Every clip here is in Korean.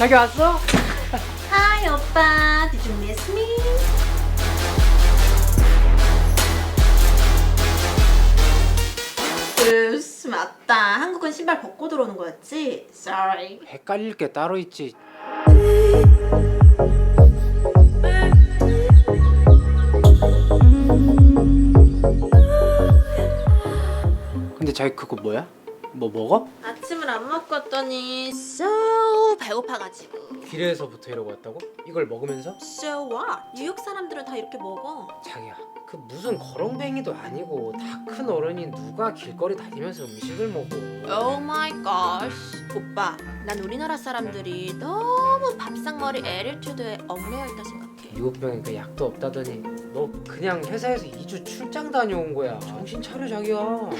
자기 왔어? Hi 오빠, did you miss me? 으스 맞다. 한국은 신발 벗고 들어오는 거였지? Sorry. 헷갈릴 게 따로 있지. 근데 자기 그거 뭐야? 뭐 먹어? 아침을 안 먹고 왔더니 so 배고파가지고. 길에서부터 이러고 왔다고? 이걸 먹으면서? So what? 뉴욕 사람들은 다 이렇게 먹어. 자기야 그 무슨 거렁뱅이도 아니고 다 큰 어른이 누가 길거리 다니면서 음식을 먹어 Oh my gosh. 오빠, 난 우리나라 사람들이 너무 밥상머리 에리튜드에 얽매여 있다 생각해. 미국 병이니까 약도 없다더니 너 그냥 회사에서 2주 출장 다녀온 거야 정신 차려 자기야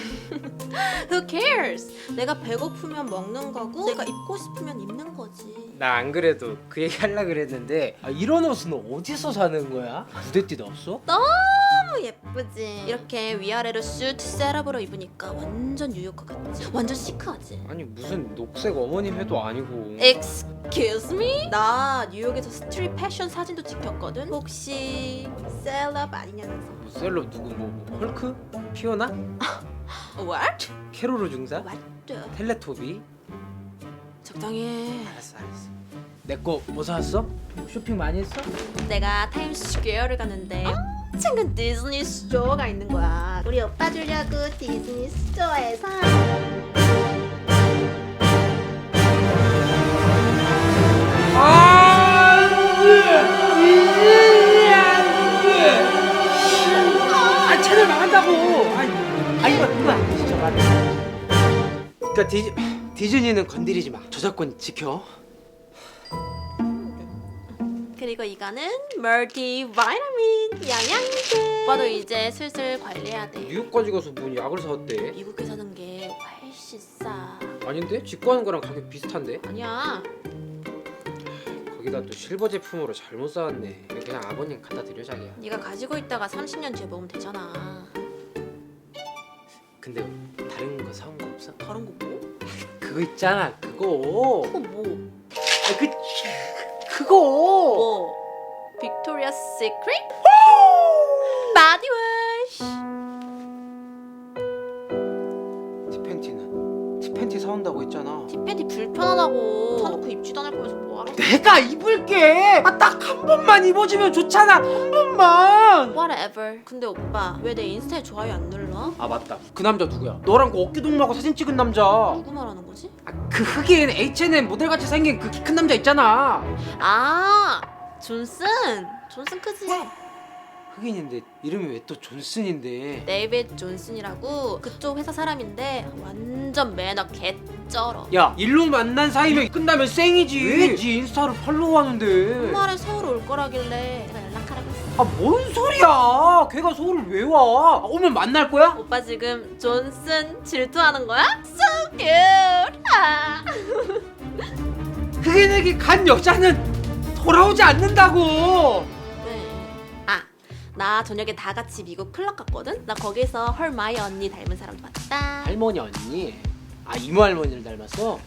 Who cares? 내가 배고프면 먹는 거고 내가 입고 싶으면 입는 거지. 나 안 그래도 그 얘기 하려 그랬는데 아, 이런 옷은 어디서 사는 거야? 부대띠도 없어? 너무 예쁘지. 이렇게 위아래로 수트 셋업으로 입으니까 완전 뉴요커 같지. 완전 시크하지. 아니 무슨 녹색 어머님 회도 아니고 Excuse me? 나 뉴욕에서 스트릿 패션 사진도 찍혔거든. 혹시 셀럽 아니냐면서. 뭐 셀럽 누구 뭐, 뭐 헐크? 피오나? What? 캐로로 중사? What? the- 텔레토비? 적당히 해. 알았어 알았어 내 거 뭐 사왔어? 쇼핑 많이 했어? 내가 타임스퀘어를 갔는데 큰 디즈니 스토어가 있는 거야. 우리 오빠 주려고 디즈니 스토어에서. 아아 그니까 디즈, 디즈니는 건드리지 마. 저작권 지켜 그리고 이거는 멀티 바이타민 영양제. 오빠도 이제 슬슬 관리해야 돼. 뉴욕까지 가서 뭔 약을 사왔대 미국에 사는 게 훨씬 싸. 아닌데? 직구하는 거랑 가격 비슷한데? 아니야. 거기다 또 실버 제품으로 잘못 사왔네 이거 그냥 아버님 갖다 드려 자기야 네가 가지고 있다가 30년 뒤에 먹으면 되잖아. 근데 다른 거 사온 거 없어? 다른 거 뭐? 그거 있잖아 그거 그거 뭐? 아, 그 그거 뭐? 빅토리아 시크릿? 바디워시. 티팬티는 티팬티 사온다고 했잖아 티팬티 불편하다고. 사놓고 입지도 않을 거면서 뭐하러? 내가 입을게 아, 딱 한 번만 입어주면 좋잖아 한 번만 Whatever. 근데 오빠 왜 내 인스타에 좋아요 안 눌러? 아 맞다 그 남자 누구야 너랑 그 어깨 동무하고 사진 찍은 남자 누구 말하는 거지? 아, 그 흑인 H&M 모델같이 생긴 그 키 큰 남자 있잖아 아 존슨. 존슨 크지? 흑인인데 이름이 왜 또 존슨인데 데이빗 존슨이라고 그쪽 회사 사람인데 완전 매너 개쩔어. 야 일로 만난 사이면 끝나면 쌩이지 왜네 인스타를 팔로우하는데 주말에 서울 올 거라길래 내가 연락하라고 했어. 아 뭔 소리야 걔가 서울을 왜 와? 아, 오면 만날 거야? 오빠 지금 존슨 질투하는 거야? So cute. 아. 흑인에게 간 여자는 돌아오지 않는다고 나 저녁에 다 같이 미국 클럽 갔거든? 나 거기서 헐마이 언니 닮은 사람 봤다. 할머니 언니 아 이모 할머니를 닮았어?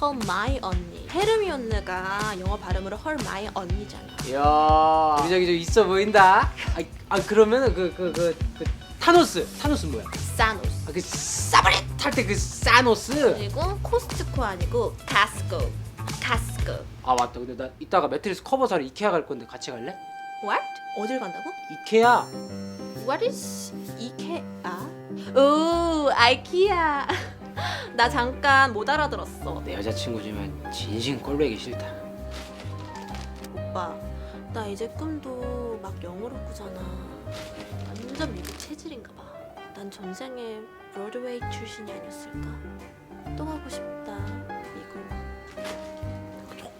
헐마이 언니. 헤르미온느가 영어 발음으로 헐마이 언니잖아. 이야 우리 저기 좀 있어 보인다 아, 아 그러면은 그 그 그 그, 타노스 타노스 뭐야? 사노스. 아, 그 사브릿 할때 그 사노스 그리고 코스트코 아니고 카스코. 카스코. 아 맞다 근데 나 이따가 매트리스 커버 사러 이케아 갈 건데 같이 갈래? What? 어딜 간다고? 이케아 What is 이케아? 오, 아이키아. 나 잠깐 못 알아들었어. 내 여자친구지만 진심 꼴보기 싫다 오빠, 나 이제 꿈도 막 영어로 꾸잖아. 완전 미국 체질인가 봐. 난 전생에 브로드웨이 출신이 아니었을까?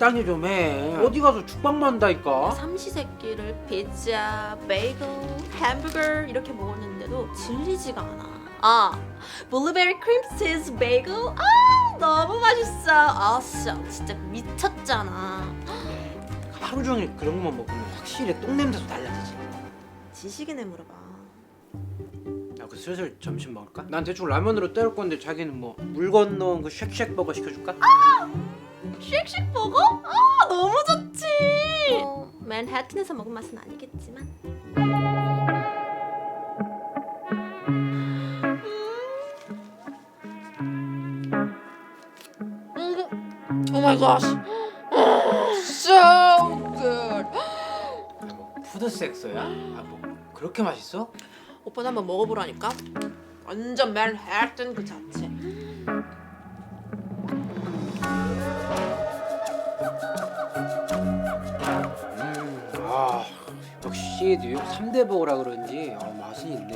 적당히 좀 해 어디 가서 죽방만 한다니까 삼시세끼를 피자, 베이글, 햄버거 이렇게 먹었는데도 질리지가 않아. 아, 블루베리 크림치즈 베이글? 아, 너무 맛있어. 아싸, 진짜 미쳤잖아. 하루 종일 그런 것만 먹으면 확실히 똥 냄새도 달라지지 지식이네 물어봐. 야 그 슬슬 점심 먹을까? 난 대충 라면으로 때울 건데 자기는 뭐 물 건너온 그 쉑쉑 버거 시켜줄까? 쉑쉑 버거? 아 너무 좋지. 어, 맨해튼에서 먹은 맛은 아니겠지만. Oh my gosh. So good. 뭐 푸드 섹스야? 아뭐 그렇게 맛있어? 오빠도 한번 먹어보라니까. 완전 맨해튼 그 자체. 역시 뉴욕 3대 버거라 그런지 어, 맛은 있네.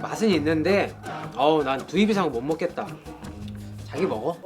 맛은 있는데 어우 난 두 입 이상 못 먹겠다. 자기 먹어.